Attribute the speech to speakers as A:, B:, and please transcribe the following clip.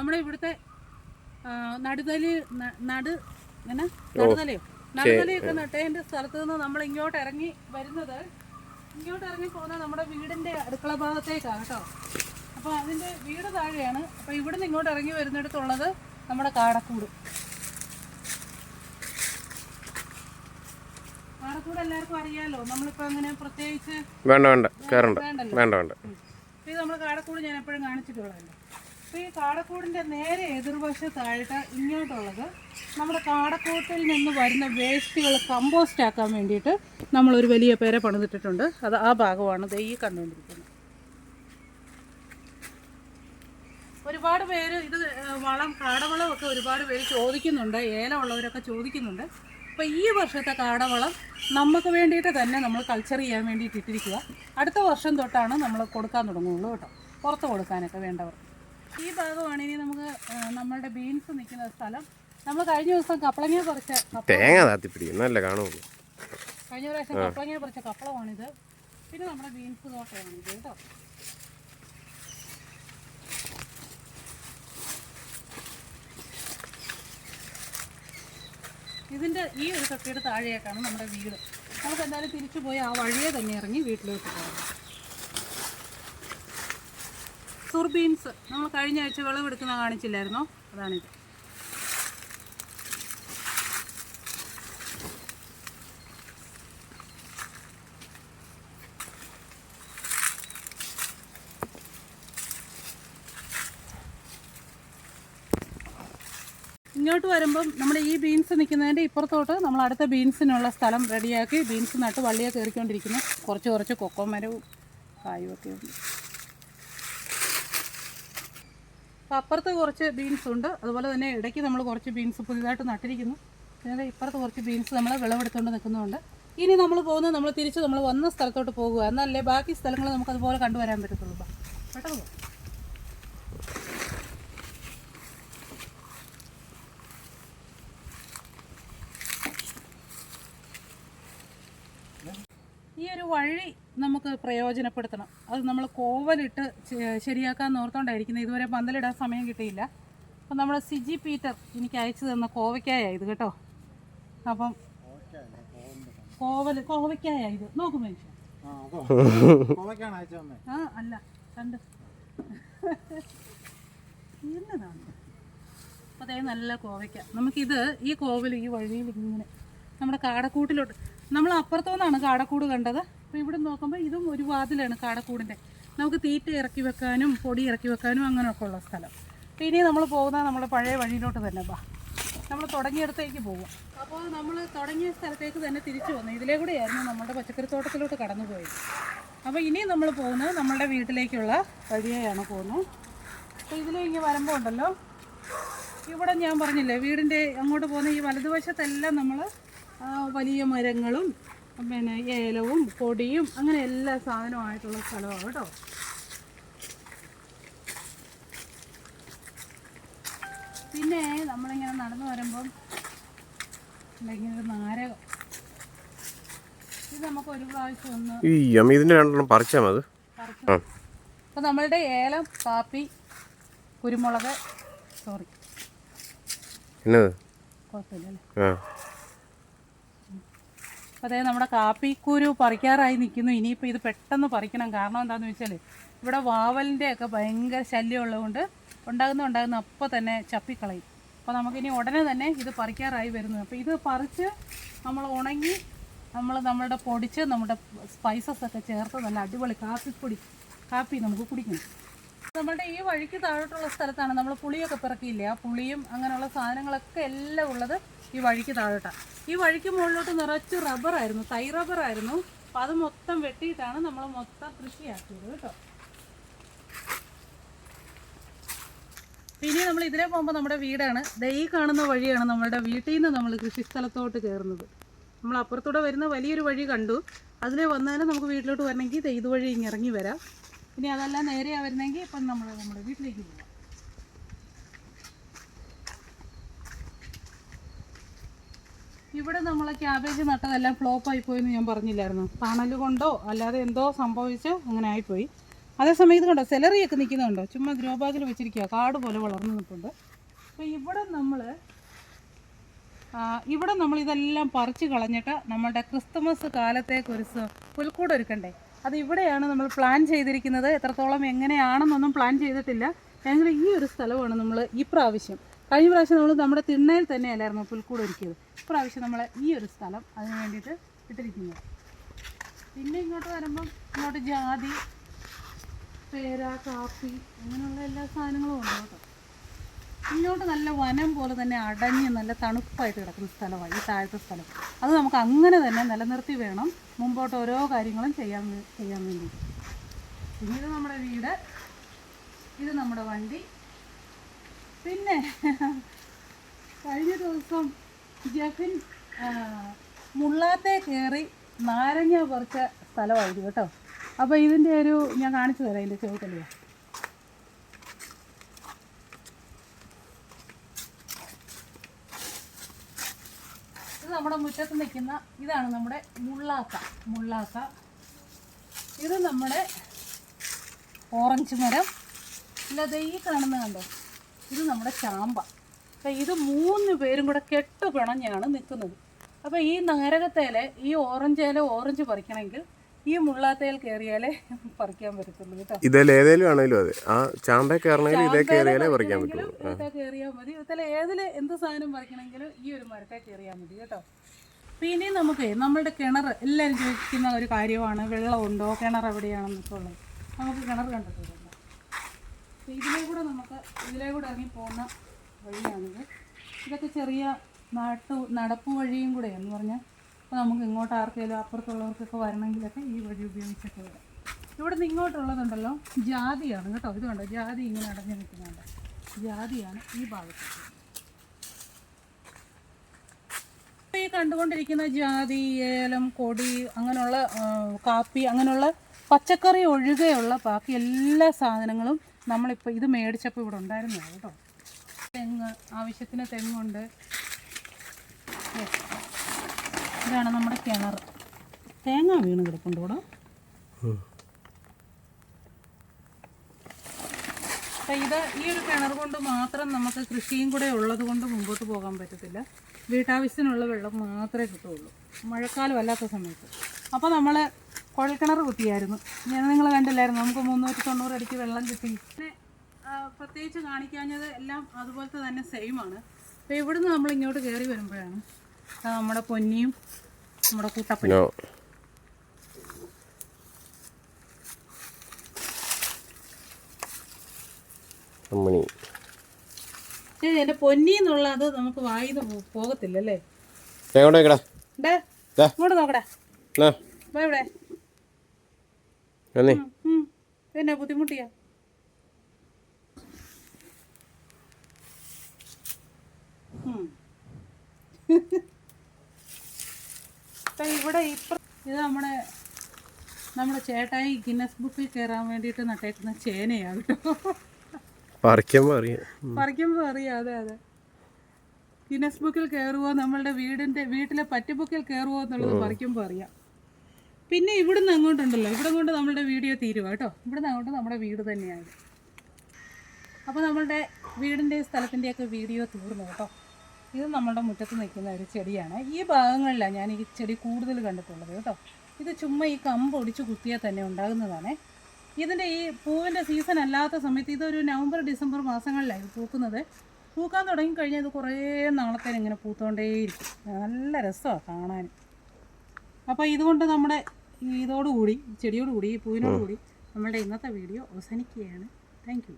A: നമ്മുടെ ഇവിടുത്തെ നടുതലി നടു നടുതലയോ? നടുതലയൊക്കെ നട്ടേന്റെ സ്ഥലത്ത് നിന്ന് നമ്മൾ ഇങ്ങോട്ട് ഇറങ്ങി വരുന്നത്. ഇങ്ങോട്ട് ഇറങ്ങി പോകുന്ന നമ്മുടെ വീടിന്റെ അടുക്കള ഭാഗത്തേക്കാണ് കേട്ടോ. അപ്പോൾ അതിന്റെ വീട് താഴെയാണ്. അപ്പോൾ ഇവിടുന്ന് ഇങ്ങോട്ട് ഇറങ്ങി വരുന്നിടത്തുള്ളത് നമ്മുടെ കാടക്കൂട്. കാടക്കൂട് എല്ലാവർക്കും അറിയാലോ? നമ്മളിപ്പോൾ അങ്ങനെ പ്രത്യേകിച്ച്
B: വേണ്ട വേണ്ട വേണ്ട വേണ്ട
A: ഇത് നമ്മൾ കാടക്കൂട് ഞാൻ എപ്പോഴും കാണിച്ചിട്ടുള്ളതല്ലോ? ഈ കാടക്കൂടിന്റെ നേരെ എതിർവശത്തായിട്ട് ഇങ്ങോട്ടുള്ളത് നമ്മുടെ കാടക്കൂട്ടിൽ നിന്ന് വരുന്ന വേസ്റ്റുകൾ കമ്പോസ്റ്റ് ആക്കാൻ വേണ്ടിയിട്ട് നമ്മളൊരു വലിയ പേര പണിതിട്ടിട്ടുണ്ട്. അത് ആ ഭാഗമാണ് ദേ ഈ കണ്ടുകൊണ്ടിരിക്കുന്നത്. ഒരുപാട് പേര് ഇത് വളം വളം കാടവളമൊക്കെ ഒരുപാട് പേര് ചോദിക്കുന്നുണ്ട്. ഏല ഉള്ളവരൊക്കെ ചോദിക്കുന്നുണ്ട്. അപ്പോൾ ഈ വർഷത്തെ കാടവളം നമുക്ക് വേണ്ടിയിട്ട് തന്നെ നമ്മൾ കൾച്ചർ ചെയ്യാൻ വേണ്ടിയിട്ട് ഇട്ടിരിക്കുക. അടുത്ത വർഷം തൊട്ടാണ് നമ്മൾ കൊടുക്കാൻ തുടങ്ങുള്ളൂ കേട്ടോ. പുറത്ത് കൊടുക്കാനൊക്കെ വേണ്ടവർ ഈ ഭാഗമാണ് ഇനി നമുക്ക് നമ്മളുടെ ബീൻസ് നിൽക്കുന്ന സ്ഥലം. നമ്മൾ കഴിഞ്ഞ ദിവസം കപ്പളങ്ങ പറിച്ച കപ്പ
B: തേങ്ങ താത്തി നല്ല കാണുള്ളൂ.
A: കഴിഞ്ഞ പ്രാവശ്യം കപ്പളങ്ങ പറിച്ച കപ്പളമാണിത് പിന്നെ നമ്മുടെ ബീൻസ് തോട്ടമാണിത് കേട്ടോ. ഇതിന്റെ ഈ ഒരു തൊട്ടിയുടെ താഴെയായിട്ടാണ് നമ്മുടെ വീട്. നമുക്ക് എന്തായാലും തിരിച്ചു പോയി ആ വഴിയെ തന്നെ ഇറങ്ങി വീട്ടിലോട്ട് പോകാം. സുർ ബീൻസ്. നമ്മൾ കഴിഞ്ഞ ആഴ്ച വിളവെടുക്കുന്ന കാണിച്ചില്ലായിരുന്നോ? അതാണിത്. ഇങ്ങോട്ട് വരുമ്പം നമ്മുടെ ഈ ബീൻസ് നിൽക്കുന്നതിന്റെ ഇപ്പുറത്തോട്ട് നമ്മൾ അടുത്ത ബീൻസിനുള്ള സ്ഥലം റെഡിയാക്കി ബീൻസ് നട്ട് വള്ളിയൊക്കെ കയറിക്കൊണ്ടിരിക്കുന്നു. കുറച്ച് കുറച്ച് കൊക്കോ മരവും കായും ഒക്കെ ഉണ്ട്. അപ്പം അപ്പുറത്ത് കുറച്ച് ബീൻസ് ഉണ്ട് അതുപോലെ തന്നെ ഇടയ്ക്ക് നമ്മൾ കുറച്ച് ബീൻസ് പുതിയതായിട്ട് നട്ടിരിക്കുന്നു പിന്നെ ഇപ്പുറത്ത് കുറച്ച് ബീൻസ് നമ്മൾ വിളവെടുത്തുകൊണ്ട് നിൽക്കുന്നുണ്ട് ഇനി നമ്മൾ പോകുന്നത് നമ്മൾ തിരിച്ച് നമ്മൾ വന്ന സ്ഥലത്തോട്ട് പോകുക എന്നല്ലേ ബാക്കി സ്ഥലങ്ങൾ നമുക്ക് അതുപോലെ കണ്ടുവരാൻ പറ്റത്തുള്ളൂ. പെട്ടെന്ന്. ഈ ഒരു വഴി നമുക്ക് പ്രയോജനപ്പെടുത്തണം. അത് നമ്മൾ കോവലിട്ട് ശരിയാക്കാൻ ഓർത്തോണ്ടായിരിക്കുന്നത്. ഇതുവരെ പന്തലിടാൻ സമയം കിട്ടിയില്ല. അപ്പം നമ്മൾ സിജി പീറ്റർ എനിക്ക് അയച്ചു തന്ന കോവയ്ക്കായ ഇത് കേട്ടോ. അപ്പം കോവൽ കോവയ്ക്കായ ഇത്. നോക്കും മനുഷ്യൻ
C: ആ,
A: അല്ല കണ്ട്. അപ്പോൾ അതേ നല്ല കോവയ്ക്ക. നമുക്കിത് ഈ കോവൽ ഈ വഴിയിൽ ഇങ്ങനെ നമ്മുടെ കാടക്കൂട്ടിലോട്ട്. നമ്മൾ അപ്പുറത്തു നിന്നാണ് കാടക്കൂട് കണ്ടത്. അപ്പോൾ ഇവിടെ നോക്കുമ്പോൾ ഇതും ഒരു വാതിലാണ് കാടക്കൂടിന്റെ നമുക്ക് തീറ്റ ഇറക്കി വെക്കാനും പൊടി ഇറക്കി വെക്കാനും അങ്ങനെയൊക്കെ ഉള്ള സ്ഥലം. അപ്പോൾ ഇനി നമ്മൾ പോകുന്നത് നമ്മുടെ പഴയ വഴിയിലോട്ട് തന്നെ ബാ നമ്മൾ തുടങ്ങിയിടത്തേക്ക് പോകും അപ്പോൾ നമ്മൾ തുടങ്ങിയ സ്ഥലത്തേക്ക് തന്നെ തിരിച്ചു വന്നു. ഇതിലേ കൂടെയായിരുന്നു നമ്മുടെ പച്ചക്കറിത്തോട്ടത്തിലോട്ട് കടന്നു പോയത്. അപ്പോൾ ഇനി നമ്മൾ പോകുന്നത് നമ്മുടെ വീട്ടിലേക്കുള്ള വഴിയെയാണ് പോകുന്നത്. അപ്പോൾ ഇതിലേക്ക് വരുമ്പോൾ ഉണ്ടല്ലോ. ഇവിടെ ഞാൻ പറഞ്ഞില്ലേ വീടിന്റെ അങ്ങോട്ട് പോകുന്ന ഈ വലതുവശത്തെല്ലാം നമ്മൾ വലിയ മരങ്ങളും പിന്നെ ഏലവും പൊടിയും അങ്ങനെ എല്ലാ സാധനവുമായിട്ടുള്ള സ്ഥലമാണ് കേട്ടോ. പിന്നെ നമ്മളിങ്ങനെ നടന്നു വരുമ്പം അല്ലെങ്കിൽ ഒരു നാരകം. ഇത് നമുക്ക് ഒരു പ്രാവശ്യം ഒന്ന്
B: ഇതിന്റെ രണ്ടെണ്ണം പറിച്ചാൽ മതി.
A: അപ്പോൾ നമ്മളുടെ ഏലം കാപ്പി കുരുമുളക് സോറി
B: എന്നത്?
A: കുഴപ്പമില്ലല്ലേ? അതായത് നമ്മുടെ കാപ്പിക്കുരു പറിക്കാറായി നിൽക്കുന്നു. ഇനിയിപ്പോൾ ഇത് പെട്ടെന്ന് പറിക്കണം. കാരണം എന്താണെന്ന് വെച്ചാൽ ഇവിടെ വാവലിന്റെ ഒക്കെ ഭയങ്കര ശല്യം ഉള്ളതുകൊണ്ട് ഉണ്ടാകുന്ന ഉണ്ടാകുന്ന അപ്പോൾ തന്നെ ചപ്പിക്കളയും. അപ്പോൾ നമുക്കിനി ഉടനെ തന്നെ ഇത് പറിക്കാറായി വരുന്നു. അപ്പോൾ ഇത് പറിച്ച് നമ്മൾ ഉണങ്ങി നമ്മൾ നമ്മളുടെ പൊടിച്ച് നമ്മുടെ സ്പൈസസ് ഒക്കെ ചേർത്ത് നല്ല അടിപൊളി കാപ്പിപ്പൊടി കാപ്പി നമുക്ക് കുടിക്കണം നമ്മളുടെ ഈ വഴിക്ക് താഴോട്ടുള്ള സ്ഥലത്താണ് നമ്മൾ പുളിയൊക്കെ പിറക്കിയില്ലേ? ആ പുളിയും അങ്ങനെയുള്ള സാധനങ്ങളൊക്കെ എല്ലാം ഉള്ളത് ഈ വഴിക്ക് താഴോട്ടാണ് ഈ വഴിക്ക് മുകളിലോട്ട് നിറച്ച് റബ്ബറായിരുന്നു തൈ റബ്ബറായിരുന്നു അപ്പം അത് മൊത്തം വെട്ടിയിട്ടാണ് നമ്മൾ മൊത്തം കൃഷിയാക്കിയത് കേട്ടോ. പിന്നെ നമ്മൾ ഇതിലെ പോകുമ്പോൾ നമ്മുടെ വീടാണ്. ദേ കാണുന്ന വഴിയാണ് നമ്മുടെ വീട്ടിൽ നിന്ന് നമ്മൾ കൃഷിസ്ഥലത്തോട്ട് കയറുന്നത് നമ്മൾ അപ്പുറത്തൂടെ വരുന്ന വലിയൊരു വഴി കണ്ടു. അതിലെ വന്നാലും നമുക്ക് വീട്ടിലോട്ട് വരണമെങ്കിൽ ദേ ഇതുവഴി ഇങ്ങ് ഇറങ്ങി വരാം. ഇനി അതെല്ലാം നേരെയാ വരുന്നെങ്കിൽ ഇപ്പം നമ്മൾ നമ്മുടെ വീട്ടിലേക്ക് പോകാം ഇവിടെ നമ്മൾ ക്യാബേജ് നട്ടതെല്ലാം ഫ്ലോപ്പ് ആയിപ്പോയി എന്ന് ഞാൻ പറഞ്ഞില്ലായിരുന്നു. തണൽ കൊണ്ടോ അല്ലാതെ എന്തോ സംഭവിച്ച് അങ്ങനെ ആയിപ്പോയി. അതേസമയം ഇത് കണ്ടോ സെലറിയൊക്കെ നിൽക്കുന്നുണ്ടോ ചുമ്മാ ഗ്രോ ബാഗിൽ വെച്ചിരിക്കുക കാട് പോലെ വളർന്നു നിൽപ്പുണ്ട്. അപ്പോൾ ഇവിടെ നമ്മൾ ഇവിടെ നമ്മൾ ഇതെല്ലാം പറിച്ച് കളഞ്ഞിട്ട് നമ്മുടെ ക്രിസ്തുമസ് കാലത്തേക്ക് ഒരു സ- പുൽക്കൂട് ഒരുക്കണ്ടേ? അത് ഇവിടെയാണ് നമ്മൾ പ്ലാൻ ചെയ്തിരിക്കുന്നത്. എത്രത്തോളം എങ്ങനെയാണെന്നൊന്നും പ്ലാൻ ചെയ്തിട്ടില്ല. ഞങ്ങൾ ഈ ഒരു സ്ഥലമാണ് നമ്മൾ ഈ പ്രാവശ്യം. കഴിഞ്ഞ പ്രാവശ്യം നമ്മൾ നമ്മുടെ തിണ്ണയിൽ തന്നെയല്ലായിരുന്നു പുൽക്കൂട് ഒരുക്കിയത്. ഇപ്രാവശ്യം നമ്മൾ ഈ ഒരു സ്ഥലം അതിന് വേണ്ടിയിട്ട് ഇട്ടിരിക്കുന്നത് പിന്നെ ഇങ്ങോട്ട് വരുമ്പം ഇങ്ങോട്ട് ജാതി പേര കാപ്പി അങ്ങനെയുള്ള എല്ലാ സാധനങ്ങളും ഉണ്ട് കേട്ടോ. ഇങ്ങോട്ട് നല്ല വനം പോലെ തന്നെ അടഞ്ഞ് നല്ല തണുപ്പായിട്ട് കിടക്കുന്ന സ്ഥലമാണ് ഈ താഴത്തെ സ്ഥലം. അത് നമുക്ക് അങ്ങനെ തന്നെ നിലനിർത്തി വേണം മുമ്പോട്ട് ഓരോ കാര്യങ്ങളും ചെയ്യാൻ ചെയ്യാൻ വേണ്ടി. പിന്നെ ഇത് നമ്മുടെ വീട്. ഇത് നമ്മുടെ വണ്ടി. പിന്നെ കഴിഞ്ഞ ദിവസം ജഫിൻ മുള്ളാത്തേ കയറി നാരങ്ങ പറിച്ച സ്ഥലമായിരുന്നു കേട്ടോ. അപ്പോൾ ഇതിന്റെ ഒരു ഞാൻ കാണിച്ചു തരാം ഇതിന്റെ ചുവട്ടില്ലേ നമ്മുടെ മുറ്റത്ത് നിൽക്കുന്ന ഇതാണ് നമ്മുടെ മുള്ളാക്ക മുള്ളാക്ക ഇത് നമ്മുടെ ഓറഞ്ച് മരം. അല്ലാതെ ഈ കാണുന്ന കണ്ടോ? ഇത് നമ്മുടെ ചാമ്പ. അപ്പം ഇത് മൂന്ന് പേരും കൂടെ കെട്ട് പിണഞ്ഞാണ് നിൽക്കുന്നത്. അപ്പോൾ ഈ നാരകത്തേലെ ഈ ഓറഞ്ച് ഇല ഓറഞ്ച് പറിക്കണമെങ്കിൽ ഈ മുള്ളാത്തേൽ കയറിയാലേ പറിക്കാൻ പറ്റത്തുള്ളൂ കേട്ടോ.
B: ഇതിൽ ഏതേലും ആണെങ്കിലും അതെ. ആ ചാമ്പ കയറണമെങ്കിൽ ഇതേ കയറിയാലേ പറിക്കാൻ പറ്റുള്ളൂ.
A: കയറിയാൽ മതി. ഇതിൽ ഏതിൽ എന്ത് സാധനം പറിക്കണമെങ്കിലും ഈ ഒരു മരത്തെ കയറിയാൽ മതി കേട്ടോ. പിന്നെ നമുക്ക് നമ്മുടെ കിണർ എല്ലാവരും ചോദിക്കുന്ന ഒരു കാര്യമാണ്. വെള്ളമുണ്ടോ കിണർ എവിടെയാണെന്നൊക്കെ ഉള്ളത്. നമുക്ക് കിണർ കണ്ടിട്ടുണ്ട്. ഇതിലേ കൂടെ നമുക്ക് ഇതിലേ കൂടെ ഇറങ്ങി പോകുന്ന വഴിയാണിത്. ഇതൊക്കെ ചെറിയ നാട്ടു നടപ്പ് വഴിയും കൂടെ എന്ന് പറഞ്ഞാൽ അപ്പോൾ നമുക്ക് ഇങ്ങോട്ട് ആർക്കെങ്കിലും അപ്പുറത്തുള്ളവർക്കൊക്കെ വരണമെങ്കിലൊക്കെ ഈ വഴി ഉപയോഗിച്ചൊക്കെ വരാം. ഇവിടെ നിന്ന് ഇങ്ങോട്ടുള്ളതുണ്ടല്ലോ ജാതിയാണ് കേട്ടോ. ഇത് കണ്ടോ? ജാതി ഇങ്ങനെ അടഞ്ഞു നിൽക്കുന്നുണ്ട്. ജാതിയാണ് ഈ ഭാഗത്ത്. ഈ കണ്ടുകൊണ്ടിരിക്കുന്ന ജാതി ഏലം കൊടി അങ്ങനെയുള്ള കാപ്പി അങ്ങനെയുള്ള പച്ചക്കറി ഒഴികെയുള്ള ബാക്കി എല്ലാ സാധനങ്ങളും നമ്മളിപ്പോൾ ഇത് മേടിച്ചപ്പോൾ ഇവിടെ ഉണ്ടായിരുന്നു കേട്ടോ. തെങ്ങ് ആവശ്യത്തിന് തെങ്ങുണ്ട്. ഇതാണ് നമ്മുടെ കിണർ. തേങ്ങ വീണ് കിടപ്പുണ്ട് ഇവിടെ അപ്പം ഇത് ഈ ഒരു കിണർ കൊണ്ട് മാത്രം നമുക്ക് കൃഷിയും കൂടെ ഉള്ളത് കൊണ്ട് മുമ്പോട്ട് പോകാൻ പറ്റത്തില്ല. വീട്ടാവശ്യത്തിനുള്ള വെള്ളം മാത്രമേ കിട്ടുള്ളൂ മഴക്കാലം അല്ലാത്ത സമയത്ത്. അപ്പോൾ നമ്മൾ കുഴൽക്കിണർ കുത്തിയായിരുന്നു. ഞാൻ നിങ്ങൾ കണ്ടില്ലായിരുന്നു. നമുക്ക് മുന്നൂറ്റി തൊണ്ണൂറ് അടിക്ക് വെള്ളം കിട്ടി. പിന്നെ പ്രത്യേകിച്ച് കാണിക്കാഞ്ഞത് എല്ലാം അതുപോലത്തെ തന്നെ സെയിമാണ് അപ്പോൾ ഇവിടുന്ന് നമ്മൾ ഇങ്ങോട്ട് കയറി വരുമ്പോഴാണ് നമ്മുടെ പൊന്നിയും നമ്മുടെ കൂട്ടപ്പനും.
B: അമ്മണി.
A: ഏ എന്റെ പൊന്നി എന്നുള്ളത് നമുക്ക് വായിന്ന് പോകത്തില്ല
B: അല്ലേ.
A: ഇങ്ങോട്ട് നോക്കടാ. ഇവിടെ. പിന്നെ ബുദ്ധിമുട്ടിയാ? ഉം. ഇപ്പൊ ഇവിടെ ഇപ്പം ഇത് നമ്മുടെ നമ്മുടെ ചേട്ടായി ഗിന്നസ് ബുക്കിൽ കയറാൻ വേണ്ടിയിട്ട് നട്ടേക്കുന്ന ചേനയാണ് കേട്ടോ.
B: പറിക്കുമ്പോൾ അറിയാം
A: പറിക്കുമ്പോൾ അറിയാം അതെ അതെ. ഗിന്നസ് ബുക്കിൽ കയറുമോ നമ്മളുടെ വീടിന്റെ വീട്ടിലെ പറ്റുബുക്കിൽ കയറുമോ എന്നുള്ളത് പറിക്കുമ്പോൾ അറിയാം പിന്നെ ഇവിടുന്ന് അങ്ങോട്ടുണ്ടല്ലോ. ഇവിടെ കൊണ്ട് നമ്മളുടെ വീഡിയോ തീരുക കേട്ടോ. ഇവിടുന്ന് അങ്ങോട്ട് നമ്മുടെ വീട് തന്നെയാണ്. അപ്പോൾ നമ്മളുടെ വീടിന്റെ സ്ഥലത്തിന്റെയൊക്കെ വീഡിയോ തീർന്നു കേട്ടോ. ഇത് നമ്മുടെ മുറ്റത്ത് നിൽക്കുന്ന ഒരു ചെടിയാണ്. ഈ ഭാഗങ്ങളിലാണ് ഞാൻ ഈ ചെടി കൂടുതൽ കണ്ടിട്ടുള്ളത് കേട്ടോ. ഇത് ചുമ്മാ ഈ കമ്പ് ഒടിച്ച് കുത്തിയാൽ തന്നെ ഉണ്ടാകുന്നതാണ്. ഇതിന്റെ ഈ പൂവിന്റെ സീസൺ അല്ലാത്ത സമയത്ത് ഇതൊരു നവംബർ ഡിസംബർ മാസങ്ങളിലാണ് ഇത് പൂക്കുന്നത്. പൂക്കാൻ തുടങ്ങി കഴിഞ്ഞാൽ ഇത് കുറേ നാളത്തേന് ഇങ്ങനെ പൂത്തോണ്ടേയിരിക്കും. നല്ല രസമാണ് കാണാൻ. അപ്പോൾ ഇതുകൊണ്ട് നമ്മുടെ ഇതോടുകൂടി ചെടിയോടുകൂടി ഈ പൂവിനോടുകൂടി നമ്മളുടെ ഇന്നത്തെ വീഡിയോ അവസാനിക്കുകയാണ്. Thank you.